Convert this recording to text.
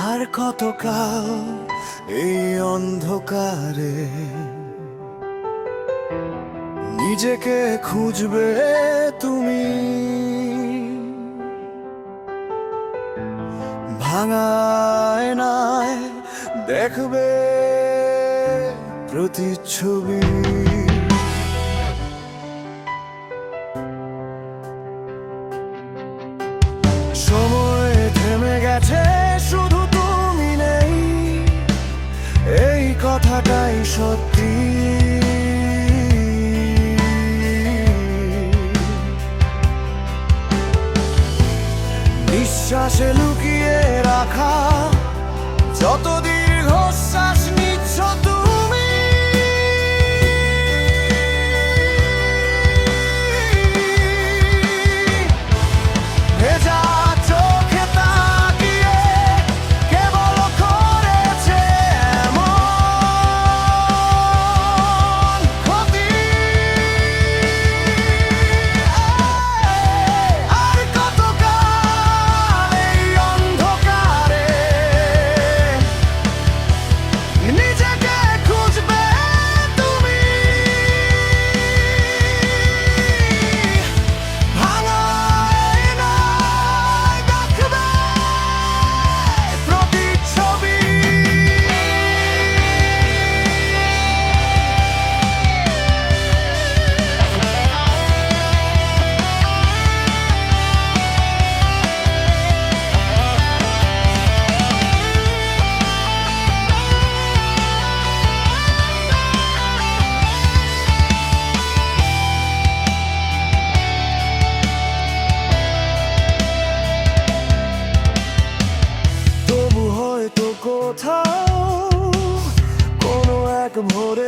আর কতকাল এই অন্ধকারে নিজেকে খুঁজবে তুমি? ভাঙায় নাই দেখবে প্রতিচ্ছবি? কথাটাই সত্যি। নিঃশ্বাসে লুকিয়ে রাখা যতদিন ভোরে